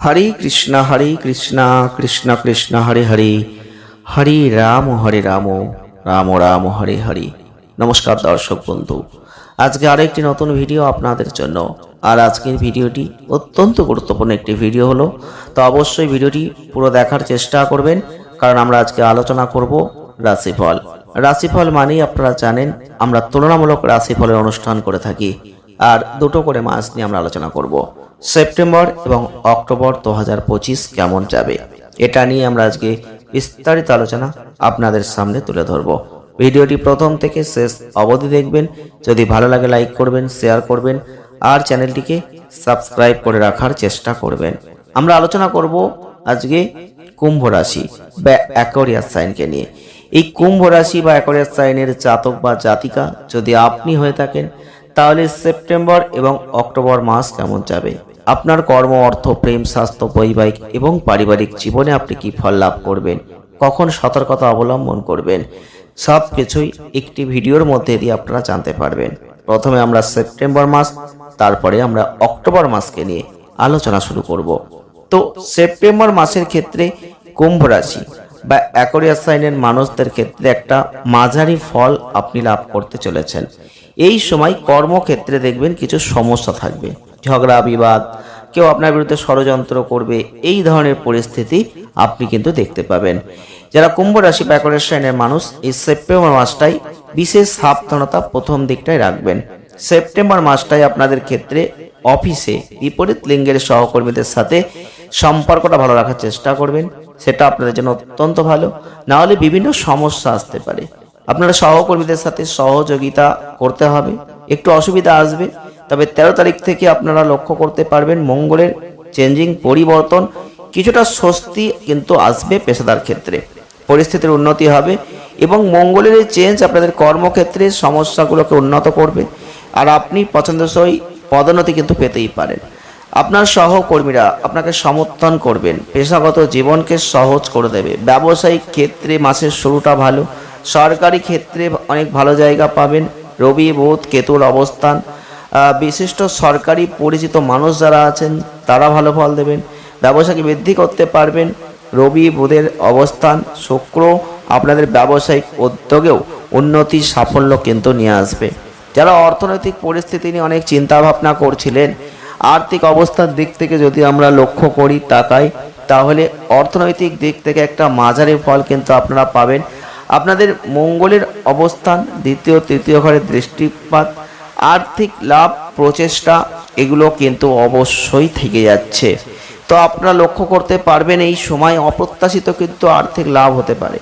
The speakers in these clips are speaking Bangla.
হরে কৃষ্ণ হরে কৃষ্ণ কৃষ্ণ কৃষ্ণ, হরে হরে। হরে রাম হরে রাম রাম রাম, হরে হরে। নমস্কার দর্শক বন্ধু। আজকে আরেকটি নতুন ভিডিও আপনাদের জন্য। আর আজকের ভিডিওটি অত্যন্ত গুরুত্বপূর্ণ একটি ভিডিও হলো। তো অবশ্যই ভিডিওটি পুরো দেখার চেষ্টা করবেন। কারণ আমরা আজকে আলোচনা করব রাশিফল। রাশিফল মানেই আপনারা জানেন, আমরা তুলনামূলক রাশিফলের অনুষ্ঠান করে থাকি। আর দুটো করে মাস নিয়ে আমরা আলোচনা করব। সেপ্টেম্বর এবং অক্টোবর দু হাজার পঁচিশ কেমন যাবে? এটা নিয়ে আমরা আজকে বিস্তারিত আলোচনা আপনাদের সামনে তুলে ধরব। ভিডিওটি প্রথম থেকে শেষ অবধি দেখবেন। যদি ভালো লাগে, লাইক করবেন, শেয়ার করবেন, আর চ্যানেলটিকে সাবস্ক্রাইব করে রাখার চেষ্টা করবেন। আমরা আলোচনা করব আজকে কুম্ভ রাশি বা অ্যাকোরিয়াস সাইনকে নিয়ে। এই কুম্ভ রাশি বা অ্যাকোরিয়াস সাইনের জাতক বা জাতিকা যদি আপনি হয়ে থাকেন, তাহলে সেপ্টেম্বর এবং অক্টোবর মাস কেমন যাবে? আপনার কর্ম, অর্থ, প্রেম, স্বাস্থ্য, বৈবাহিক এবং পারিবারিক জীবনে আপনি কি ফল লাভ করবেন? কখন সতর্কতা অবলম্বন করবেন? সব কিছুই একটি ভিডিওর মধ্যে দিয়ে আপনারা জানতে পারবেন। প্রথমে আমরা সেপ্টেম্বর মাস, তারপরে আমরা অক্টোবর মাসকে নিয়ে আলোচনা শুরু করব। তো সেপ্টেম্বর মাসের ক্ষেত্রে কুম্ভ রাশি বা অ্যাকোরিয়াস সাইনের মানুষদের ক্ষেত্রে একটা মাঝারি ফল আপনি লাভ করতে চলেছেন। এই সময় কর্মক্ষেত্রে দেখবেন কিছু সমস্যা থাকবে। ঝগড়া, বিবাদ, কেউ আপনার বিরুদ্ধে ষড়যন্ত্র করবে, এই ধরনের পরিস্থিতি আপনি কিন্তু দেখতে পাবেন। যারা কুম্ভ রাশি অ্যাকোরিয়াস সাইনের মানুষ, এই সেপ্টেম্বর মাসটাই বিশেষ সাবধানতা প্রথম দিকটায় রাখবেন। সেপ্টেম্বর মাসটাই আপনাদের ক্ষেত্রে অফিসে বিপরীত লিঙ্গের সহকর্মীদের সাথে সম্পর্কটা ভালো রাখার চেষ্টা করবেন, সেটা আপনাদের জন্য অত্যন্ত ভালো। না হলে বিভিন্ন সমস্যা আসতে পারে। আপনারা সহকর্মীদের সাথে সহযোগিতা করতে হবে। একটু অসুবিধা আসবে, তবে তেরো তারিখ থেকে আপনারা লক্ষ্য করতে পারবেন মঙ্গলের চেঞ্জিং পরিবর্তন কিছুটা স্বস্তি কিন্তু আসবে পেশাদার ক্ষেত্রে। পরিস্থিতির উন্নতি হবে এবং মঙ্গলের এই চেঞ্জ আপনাদের কর্মক্ষেত্রে সমস্যাগুলোকে উন্নত করবে। আর আপনি পছন্দসই পদোন্নতি কিন্তু পেতেই পারেন। আপনার সহকর্মীরা আপনাকে সমর্থন করবেন। পেশাগত জীবনকে সহজ করে দেবে। ব্যবসায়িক ক্ষেত্রে মাসের শুরুটা ভালো। সরকারি ক্ষেত্রে অনেক ভালো জায়গা পাবেন। রবি, বুধ, কেতুর অবস্থান। বিশিষ্ট সরকারি পরিচিত মানুষ যারা আছেন, তারা ভালো ফল দেবেন। ব্যবসাকে বৃদ্ধি করতে পারবেন। রবি, বুধের অবস্থান। শুক্র আপনাদের ব্যবসায়িক উদ্যোগেও উন্নতি, সাফল্য কিন্তু নিয়ে আসবে। যারা অর্থনৈতিক পরিস্থিতি নিয়ে অনেক চিন্তা ভাবনা করছিলেন আর্থিক অবস্থার দিক থেকে যদি আমরা লক্ষ্য করি তাকাই, তাহলে অর্থনৈতিক দিক থেকে একটা মাঝারি ফল কিন্তু আপনারা পাবেন। আপনাদের মঙ্গলের অবস্থান, দ্বিতীয়, তৃতীয় ঘরের দৃষ্টিপাত, আর্থিক লাভ, প্রচেষ্টা, এগুলো কিন্তু অবশ্যই থেকে যাচ্ছে। তো আপনারা লক্ষ্য করতে পারবেন এই সময় অপ্রত্যাশিত কিন্তু আর্থিক লাভ হতে পারে।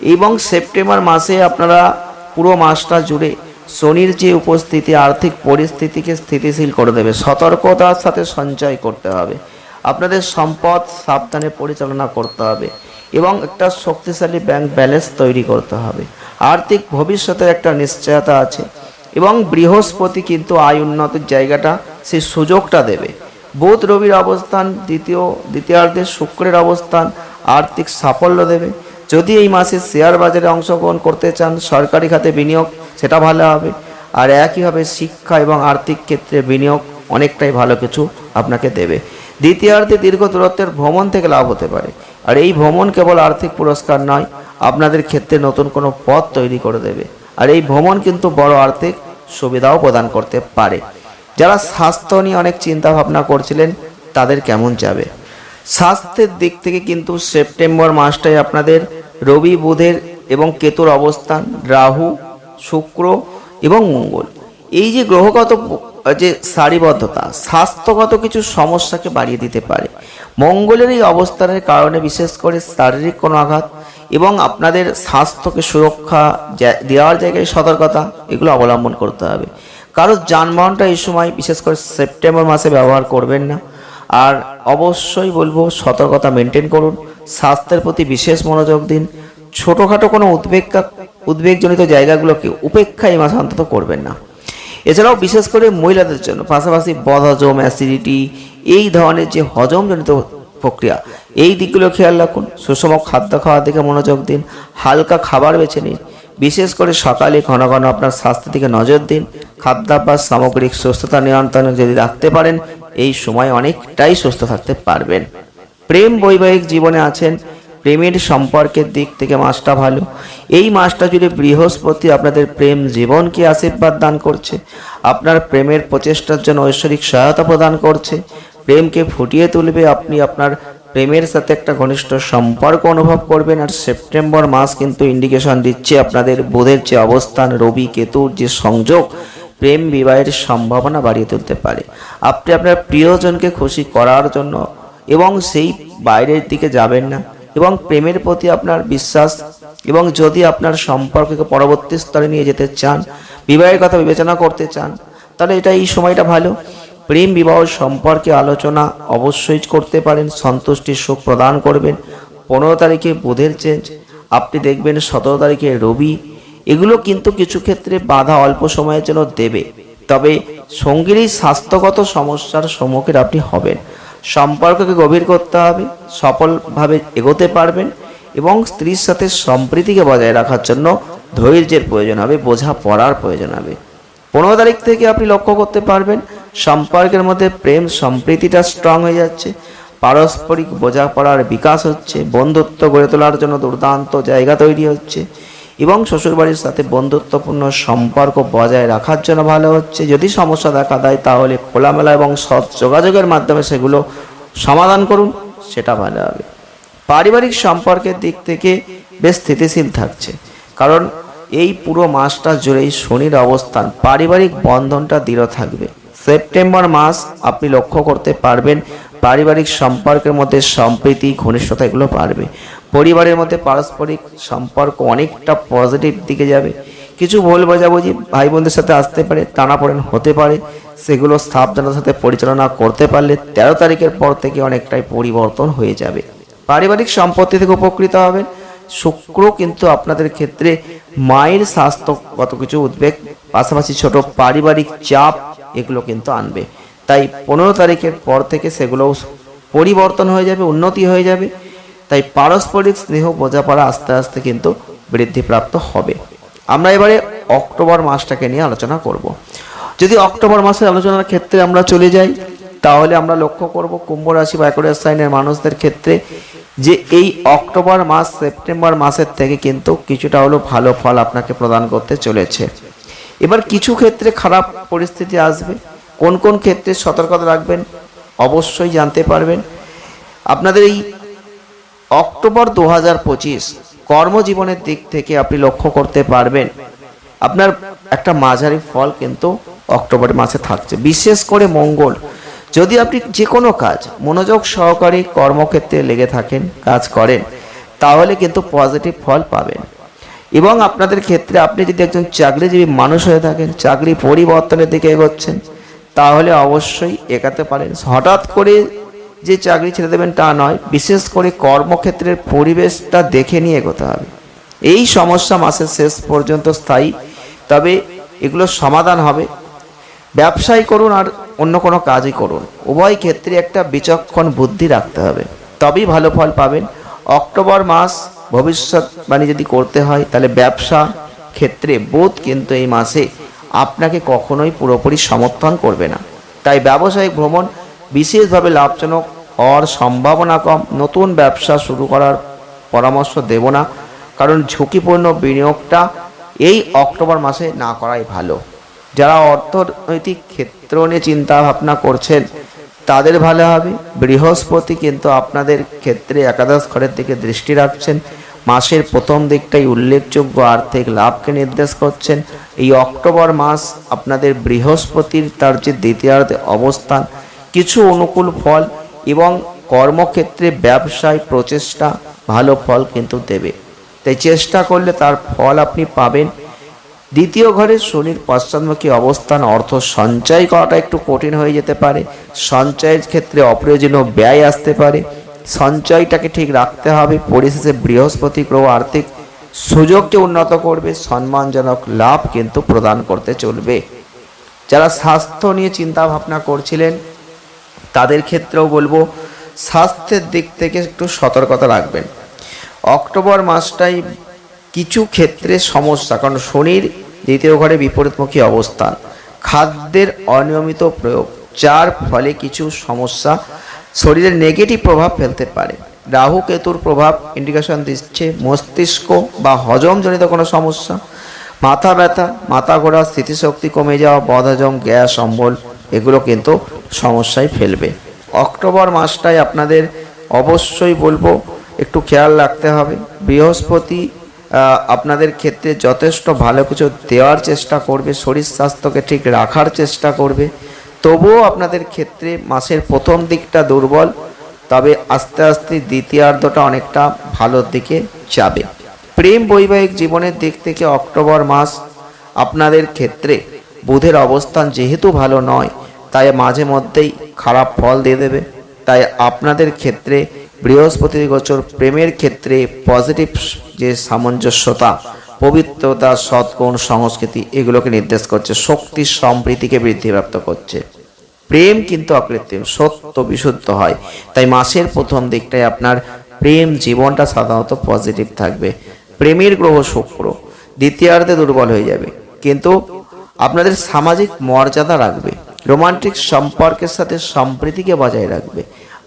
এবং সেপ্টেম্বর মাসে আপনারা পুরো মাসটা জুড়ে শনির যে উপস্থিতি, আর্থিক পরিস্থিতিকে স্থিতিশীল করে দেবে। সতর্কতার সাথে সঞ্চয় করতে হবে। আপনাদের সম্পদ সাবধানে পরিচালনা করতে হবে এবং একটা শক্তিশালী ব্যাংক ব্যালেন্স তৈরি করতে হবে। আর্থিক ভবিষ্যতের একটা নিশ্চয়তা আছে এবং বৃহস্পতি কিন্তু আয় উন্নতির জায়গাটা, সেই সুযোগটা দেবে। বুধ রবির অবস্থান, দ্বিতীয়, দ্বিতীয়ার্ধে শুক্রের অবস্থান, আর্থিক সাফল্য দেবে। যদি এই মাসে শেয়ার বাজারে অংশগ্রহণ করতে চান, সরকারি খাতে বিনিয়োগ, সেটা ভালো হবে। আর একইভাবে শিক্ষা এবং আর্থিক ক্ষেত্রে বিনিয়োগ অনেকটাই ভালো কিছু আপনাকে দেবে। দ্বিতীয়ার্ধে দীর্ঘ দূরত্বের ভ্রমণ থেকে লাভ হতে পারে। আর এই ভ্রমণ কেবল আর্থিক পুরস্কার নয়, আপনাদের ক্ষেত্রে নতুন কোনো পথ তৈরি করে দেবে। আর এই ভ্রমণ কিন্তু বড় আর্থিক সুবিধাও প্রদান করতে পারে। যারা স্বাস্থ্য নিয়ে অনেক চিন্তা ভাবনা করছিলেন, তাদের কেমন যাবে? স্বাস্থ্যের দিক থেকে কিন্তু সেপ্টেম্বর মাসটাই আপনাদের রবি, বুধের এবং কেতুর অবস্থান, রাহু, শুক্র এবং মঙ্গল। এই যে গ্রহগত যে সারিবদ্ধতা, স্বাস্থ্যগত কিছু সমস্যাকে বাড়িয়ে দিতে পারে। মঙ্গলের এই অবস্থানের কারণে বিশেষ করে শারীরিক কোনো আঘাত এবং আপনাদের স্বাস্থ্যকে সুরক্ষা দেওয়ার জায়গায় সতর্কতা, এগুলো অবলম্বন করতে হবে। কারণ যানবাহনটা এই সময় বিশেষ করে সেপ্টেম্বর মাসে ব্যবহার করবেন না। আর অবশ্যই বলব, সতর্কতা মেনটেন করুন। স্বাস্থ্যের প্রতি বিশেষ মনোযোগ দিন। ছোটোখাটো কোনো উদ্বেগ উদ্বেগজনিত জায়গাগুলোকে উপেক্ষা এই মাসে অন্তত করবেন না। এছাড়াও বিশেষ করে মহিলাদের জন্য, পাশাপাশি বদহজম অ্যাসিডিটি এই ধরনের যে হজমজনিত প্রক্রিয়া, এই দিকগুলো খেয়াল রাখুন। সুষম খাদ্য খাওয়ার দিকে মনোযোগ দিন। হালকা খাবার বেছে নিন। বিশেষ করে সকালে ঘন ঘন আপনার স্বাস্থ্যের দিকে নজর দিন। খাদ্যাভ্যাস, সামগ্রিক সুস্থতা নিয়ন্ত্রণে যদি রাখতে পারেন এই সময় অনেকটাই সুস্থ থাকতে পারবেন। প্রেম বৈবাহিক জীবনে আছেন, প্রেমের সম্পর্কের দিক থেকে মাসটা ভালো। এই মাসটা জুড়ে বৃহস্পতি আপনাদের প্রেম জীবনকে আশীর্বাদ দান করছে, আপনার প্রেমের প্রচেষ্টার জন্য ঐশ্বরিক সহায়তা প্রদান করছে, প্রেমকে ফুটিয়ে তুলবে, আপনি আপনার প্রেমের সাথে একটা ঘনিষ্ঠ সম্পর্ক অনুভব করবেন আর সেপ্টেম্বর মাস কিন্তু ইন্ডিকেশন দিচ্ছে আপনাদের বোধের যে অবস্থান, রবি, কেতুর যে সংযোগ প্রেম বিবাহের সম্ভাবনা বাড়িয়ে তুলতে পারে। আপনি আপনার প্রিয়জনকে খুশি করার জন্য এবং সেই বাইরের দিকে যাবেন না এবং প্রেমের প্রতি আপনার বিশ্বাস এবং যদি আপনার সম্পর্ককে পরবর্তী স্তরে নিয়ে যেতে চান, বিবাহের কথা বিবেচনা করতে চান, তাহলে এটা এই সময়টা ভালো। প্রেম বিবাহ সম্পর্কে আলোচনা অবশ্যই করতে পারেন সন্তুষ্টির সুখ প্রদান করবেন। পনেরো তারিখে বুধের চেঞ্জ আপনি দেখবেন সতেরো তারিখে রবি এগুলো কিন্তু কিছু ক্ষেত্রে বাধা অল্প সময়ের জন্য দেবে। তবে সঙ্গীর স্বাস্থ্যগত সমস্যার সম্মুখীন আপনি হবেন। সম্পর্ককে গভীর করতে হবে, সফলভাবে এগোতে পারবেন এবং স্ত্রীর সাথে সম্প্রীতিকে বজায় রাখার জন্য ধৈর্যের প্রয়োজন হবে, বোঝা পড়ার প্রয়োজন হবে। পনেরো তারিখ থেকে আপনি লক্ষ্য করতে পারবেন, সম্পর্কের মধ্যে প্রেম, সম্প্রীতিটা স্ট্রং হয়ে যাচ্ছে, পারস্পরিক বোঝাপড়ার বিকাশ হচ্ছে, বন্ধুত্ব গড়ে তোলার জন্য দুর্দান্ত জায়গা তৈরি হচ্ছে এবং শ্বশুরবাড়ির সাথে বন্ধুত্বপূর্ণ সম্পর্ক বজায় রাখার জন্য ভালো হচ্ছে। যদি সমস্যা দেখা দেয়, তাহলে খোলামেলা এবং সৎ যোগাযোগের মাধ্যমে সেগুলো সমাধান করুন, সেটা ভালো হবে। পারিবারিক সম্পর্কের দিক থেকে বেশ স্থিতিশীল থাকছে, কারণ এই পুরো মাসটা জুড়েই শনির অবস্থান, পারিবারিক বন্ধনটা দৃঢ় থাকবে। সেপ্টেম্বর মাস আপনি লক্ষ্য করতে পারবেন পারিবারিক সম্পর্কের মধ্যে সম্প্রীতি, ঘনিষ্ঠতা এগুলো বাড়বে। পরিবারের মধ্যে পারস্পরিক সম্পর্ক অনেকটা পজিটিভ দিকে যাবে। কিছু ভুল বোঝাবুঝি ভাই বোনদের সাথে আসতে পারে, টানাপোড়েন হতে পারে। সেগুলো সাবধানতার সাথে পরিচালনা করতে পারলে তেরো তারিখের পর থেকে অনেকটাই পরিবর্তন হয়ে যাবে। পারিবারিক সম্পত্তি থেকে উপকৃত হবেন। শুক্র কিন্তু আপনাদের ক্ষেত্রে মায়ের স্বাস্থ্যগত কিছু উদ্বেগ, পাশাপাশি ছোট পারিবারিক চাপ এগুলো কিন্তু আনবে। তাই পনেরো তারিখের পর থেকে সেগুলো পরিবর্তন হয়ে যাবে, উন্নতি হয়ে যাবে। তাই পারস্পরিক স্নেহ বোঝাপড়া আস্তে আস্তে কিন্তু বৃদ্ধিপ্রাপ্ত হবে। আমরা এবারে অক্টোবর মাসটাকে নিয়ে আলোচনা করব। যদি অক্টোবর মাসের আলোচনার ক্ষেত্রে আমরা চলে যাই, তাহলে আমরা লক্ষ্য করব কুম্ভ রাশি বা একরের সাইনের মানুষদের ক্ষেত্রে যে এই অক্টোবর মাস, সেপ্টেম্বর মাসের থেকে কিন্তু কিছুটা হলো ভালো ফল আপনাকে প্রদান করতে চলেছে। এবার কিছু ক্ষেত্রে খারাপ পরিস্থিতি আসবে। কোন কোন ক্ষেত্রে সতর্কতা রাখবেন অবশ্যই জানতে পারবেন। আপনাদের এই অক্টোবর দু হাজার পঁচিশ কর্মজীবনের দিক থেকে আপনি লক্ষ্য করতে পারবেন, আপনার একটা মাঝারি ফল কিন্তু অক্টোবর মাসে থাকছে। বিশেষ করে মঙ্গল, যদি আপনি যে কোনো কাজ, মনোযোগ সহকারে কর্মক্ষেত্রে লেগে থাকেন, কাজ করেন, তাহলে কিন্তু পজিটিভ ফল পাবেন। এবং আপনাদের ক্ষেত্রে আপনি যদি একজন চাকরিজীবী মানুষ হয়ে থাকেন, চাকরি পরিবর্তনের দিকে এগোচ্ছেন তাহলে অবশ্যই এগাতে পারেন। হঠাৎ করে যে চাকরি ছেড়ে দেবেন তা নয়, বিশেষ করে কর্মক্ষেত্রের পরিবেশটা দেখে নিয়ে এগোতে হবে। এই সমস্যা মাসের শেষ পর্যন্ত স্থায়ী, তবে এগুলো সমাধান হবে। ব্যবসায় করুন আর অন্য কোনো কাজই করুন। উভয় ক্ষেত্রে একটা বিচক্ষণ বুদ্ধি রাখতে হবে। তবেই ভালো ফল পাবেন। অক্টোবর মাস ভবিষ্যৎবাণী যদি করতে হয়, তাহলে ব্যবসা ক্ষেত্রে বোধ কিন্তু এই মাসে আপনাকে কখনোই পুরোপুরি সমর্থন করবে না। তাই ব্যবসায়িক ভ্রমণ বিশেষভাবে লাভজনক হওয়ার সম্ভাবনা কম। নতুন ব্যবসা শুরু করার পরামর্শ দেব না, কারণ ঝুঁকিপূর্ণ বিনিয়োগটা এই অক্টোবর মাসে না করাই ভালো। যারা অর্থনৈতিক ক্ষেত্র নিয়ে চিন্তা ভাবনা করছেন, তাদের ভালো হবে। বৃহস্পতি কিন্তু আপনাদের ক্ষেত্রে একাদশ ঘরের দিকে দৃষ্টি রাখছেন। মাসের প্রথম দিকটাই উল্লেখযোগ্য আর্থিক লাভকে নির্দেশ করছেন। এই অক্টোবর মাস আপনাদের বৃহস্পতির তার যে দ্বিতীয়ার্ধে অবস্থান, কিছু অনুকূল ফল এবং কর্মক্ষেত্রে ব্যবসায় প্রচেষ্টা ভালো ফল কিন্তু দেবে। তাই চেষ্টা করলে তার ফল আপনি পাবেন। দ্বিতীয় ঘরে শনির পশ্চাৎমুখী অবস্থান, অর্থ সঞ্চয় করাটা একটু কঠিন হয়ে যেতে পারে। সঞ্চয়ের ক্ষেত্রে অপ্রয়োজনীয় ব্যয় আসতে পারে। সঞ্চয়টাকে ঠিক রাখতে হবে। পরিশেষে বৃহস্পতি গ্রহ আর্থিক সুযোগকে উন্নত করবে, সম্মানজনক লাভ কিন্তু প্রদান করতে চলবে। যারা স্বাস্থ্য নিয়ে চিন্তা ভাবনা করছিলেন, তাদের ক্ষেত্রেও বলব, স্বাস্থ্যের দিক থেকে একটু সতর্কতা রাখবেন। অক্টোবর মাসটাই কিছু ক্ষেত্রে সমস্যা, কারণ শনির দ্বিতীয় ঘরে বিপরীতমুখী অবস্থান। খাদ্যের অনিয়মিত প্রয়োগ, যার ফলে কিছু সমস্যা শরীরে নেগেটিভ প্রভাব ফেলতে পারে। রাহু কেতুর প্রভাব ইন্ডিকেশন দিচ্ছে মস্তিষ্ক বা হজমজনিত কোনো সমস্যা। মাথা ব্যথা, মাথা ঘোরা স্মৃতিশক্তি কমে যাওয়া বদহজম গ্যাস, অম্বল, এগুলো কিন্তু সমস্যায় ফেলবে। অক্টোবর মাসটায় আপনাদের অবশ্যই বলব, একটু খেয়াল রাখতে হবে। বৃহস্পতি আপনাদের ক্ষেত্রে যথেষ্ট ভালো কিছু দেওয়ার চেষ্টা করবে, শরীর স্বাস্থ্যকে ঠিক রাখার চেষ্টা করবে। তবুও আপনাদের ক্ষেত্রে মাসের প্রথম দিকটা দুর্বল, তবে আস্তে আস্তে দ্বিতীয়ার্ধটা অনেকটা ভালোর দিকে যাবে। প্রেম বৈবাহিক জীবনের দিক থেকে অক্টোবর মাস, আপনাদের ক্ষেত্রে বুধের অবস্থান যেহেতু ভালো নয়, তাই মাঝে মধ্যেই খারাপ ফল দিয়ে দেবে। তাই আপনাদের ক্ষেত্রে বৃহস্পতি গোচর প্রেমের ক্ষেত্রে পজিটিভ যে সামঞ্জস্যতা পবিত্রতা, সৎগুণ, সংস্কৃতি এগুলোকে নির্দেশ করছে। শক্তি সম্প্রীতিকে বৃদ্ধিপ্রাপ্ত করছে। প্রেম কিন্তু অকৃত্রিম, সত্য বিশুদ্ধ হয়। তাই মাসের প্রথম দিকটায় আপনার প্রেম জীবনটা সাধারণত পজিটিভ থাকবে। প্রেমের গ্রহ শুক্র, দ্বিতীয়ার্ধে দুর্বল হয়ে যাবে। কিন্তু আপনাদের সামাজিক মর্যাদা রাখবে। রোমান্টিক সম্পর্কের সাথে সম্প্রীতিকে বজায় রাখবে।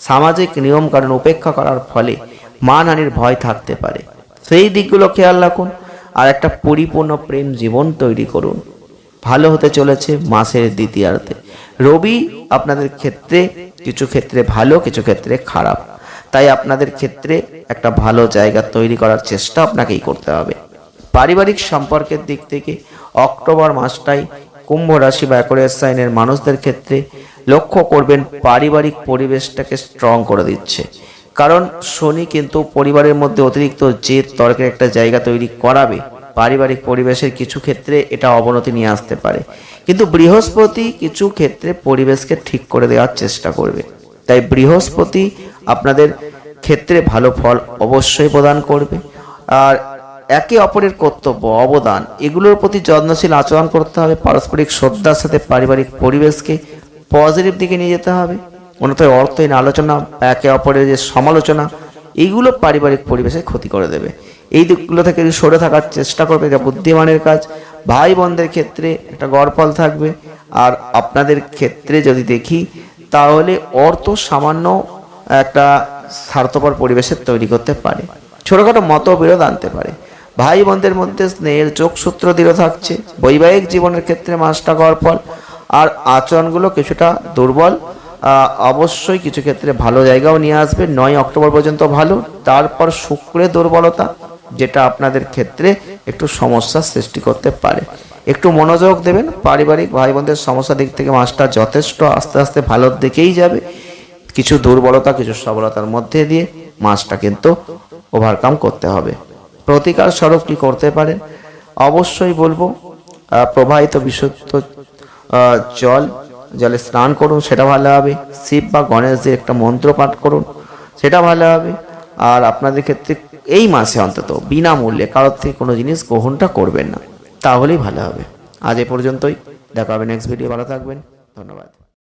সামাজিক নিয়ম কারণ উপেক্ষা করার ফলে মানহানির ভয় থাকতে পারে। সেই দিকগুলো খেয়াল রাখুন। আর একটা পরিপূর্ণ প্রেম জীবন তৈরি করুন। ভালো হতে চলেছে মাসের দ্বিতীয়ার্ধে। রবি আপনাদের ক্ষেত্রে কিছু ক্ষেত্রে ভালো, কিছু ক্ষেত্রে খারাপ। তাই আপনাদের ক্ষেত্রে একটা ভালো জায়গা তৈরি করার চেষ্টা আপনাকেই করতে হবে। পারিবারিক সম্পর্কের দিক থেকে অক্টোবর মাসটাই কুম্ভ রাশি বা অ্যাকোরিয়াস সাইনের মানুষদের ক্ষেত্রে লক্ষ্য করবেন পারিবারিক পরিবেশটাকে স্ট্রং করে দিচ্ছে। কারণ শনি কিন্তু পরিবারের মধ্যে অতিরিক্ত জেদ, তর্কের একটা জায়গা তৈরি করাবে। পারিবারিক পরিবেশের কিছু ক্ষেত্রে এটা অবনতি নিয়ে আসতে পারে। কিন্তু বৃহস্পতি কিছু ক্ষেত্রে পরিবেশকে ঠিক করে দেওয়ার চেষ্টা করবে। তাই বৃহস্পতি আপনাদের ক্ষেত্রে ভালো ফল অবশ্যই প্রদান করবে। আর একে অপরের কর্তব্য, অবদান, এগুলোর প্রতি যত্নশীল আচরণ করতে হবে। পারস্পরিক শ্রদ্ধার সাথে পারিবারিক পরিবেশকে পজিটিভ দিকে নিয়ে যেতে হবে। অন্যথায় অর্থহীন আলোচনা, একে অপরের যে সমালোচনা, এইগুলো পারিবারিক পরিবেশে ক্ষতি করে দেবে। এই দিকগুলো থেকে সরে থাকার চেষ্টা করবে, এটা বুদ্ধিমানের কাজ। ভাই বোনদের ক্ষেত্রে একটা গড়ফল থাকবে। আর আপনাদের ক্ষেত্রে যদি দেখি, তাহলে অর্থ সামান্য একটা স্বার্থপর পরিবেশের তৈরি করতে পারে। ছোটখাটো মতবিরোধ আনতে পারে। ভাই বোনদের মধ্যে স্নেহের যোগসূত্র দৃঢ় থাকছে। বৈবাহিক জীবনের ক্ষেত্রে মাসটা গড়ফল আর আচরণগুলো কিছুটা দুর্বল। অবশ্যই কিছু ক্ষেত্রে ভালো জায়গাও নিয়ে আসবে। নয় অক্টোবর পর্যন্ত ভালো। তারপর শুক্রের দুর্বলতা, যেটা আপনাদের ক্ষেত্রে একটু সমস্যার সৃষ্টি করতে পারে। একটু মনোযোগ দেবেন। পারিবারিক ভাই বোনদের সমস্যা দিক থেকে মাসটা যথেষ্ট আস্তে আস্তে ভালোর দিকেই যাবে। কিছু দুর্বলতা, কিছু সবলতার মধ্যে দিয়ে মাসটা কিন্তু ওভারকাম করতে হবে। প্রতিকার স্বরূপ কি করতে পারেন? অবশ্যই বলব প্রবাহিত বিশুদ্ধ জল জলে স্নান করুন, সেটা ভালো হবে। শিব বা গণেশজির একটা মন্ত্র পাঠ করুন, সেটা ভালো হবে। আর আপনাদের ক্ষেত্রে এই মাসে অন্তত বিনামূল্যে কারোর থেকে কোনো জিনিস গ্রহণটা করবেন না, তাহলেই ভালো হবে। আজ এ পর্যন্তই। দেখা হবে নেক্সট ভিডিও ভালো থাকবেন। ধন্যবাদ।